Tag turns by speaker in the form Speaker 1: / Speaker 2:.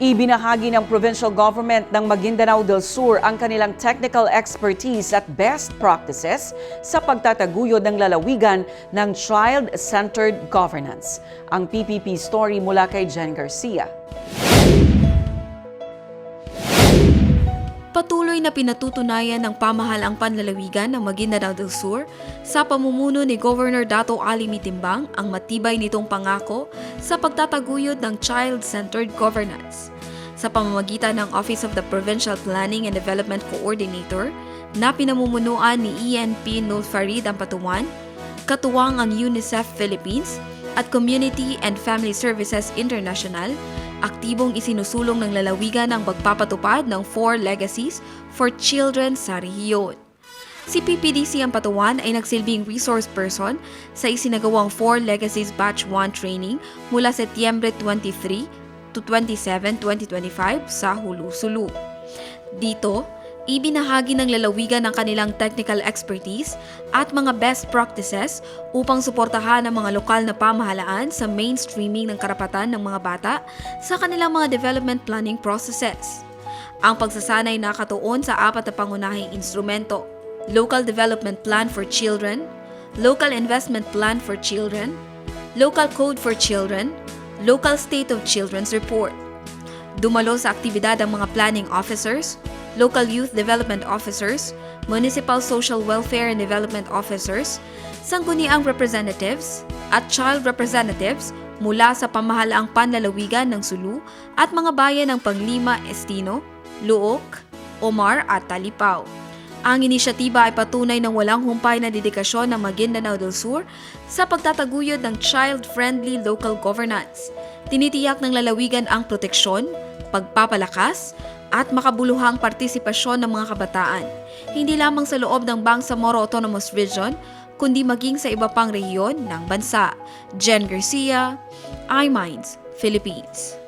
Speaker 1: Ibinahagi ng provincial government ng Maguindanao del Sur ang kanilang technical expertise at best practices sa pagtataguyod ng lalawigan ng child-centered governance. Ang PPP story mula kay Jen Garcia.
Speaker 2: Patuloy na pinatutunayan ng pamahalaang panlalawigan ng Maguindanao del Sur sa pamumuno ni Governor Dato Ali Mitimbang ang matibay nitong pangako sa pagtataguyod ng child-centered governance. Sa pamamagitan ng Office of the Provincial Planning and Development Coordinator na pinamumunuan ni ENP Nul Farid Ampatuan, katuwang ang UNICEF Philippines at Community and Family Services International, aktibong isinusulong ng lalawigan ang pagpapatupad ng Four Legacies for Children sa rehiyon. Si PPDC ang patuwan ay nagsilbing resource person sa isinagawang Four Legacies Batch 1 training mula Setyembre 23 to 27, 2025 sa Hulu-Sulu. Dito, ibinahagi ng lalawigan ang kanilang technical expertise at mga best practices upang suportahan ang mga lokal na pamahalaan sa mainstreaming ng karapatan ng mga bata sa kanilang mga development planning processes. Ang pagsasanay nakatuon sa apat na pangunahing instrumento, Local Development Plan for Children, Local Investment Plan for Children, Local Code for Children, Local State of Children's Report. Dumalo sa aktibidad ang mga planning officers, local youth development officers, municipal social welfare and development officers, sangguniang representatives, at child representatives mula sa pamahalaang panlalawigan ng Sulu at mga bayan ng Panglima, Estino, Luok, Omar at Talipao. Ang inisyatiba ay patunay ng walang humpay na dedikasyon ng Maguindanao del Sur sa pagtataguyod ng child-friendly local governance. Tinitiyak ng lalawigan ang proteksyon, pagpapalakas, at makabuluhang partisipasyon ng mga kabataan, hindi lamang sa loob ng Bangsamoro Autonomous Region, kundi maging sa iba pang rehiyon ng bansa. Jen Garcia, iMinds, Philippines.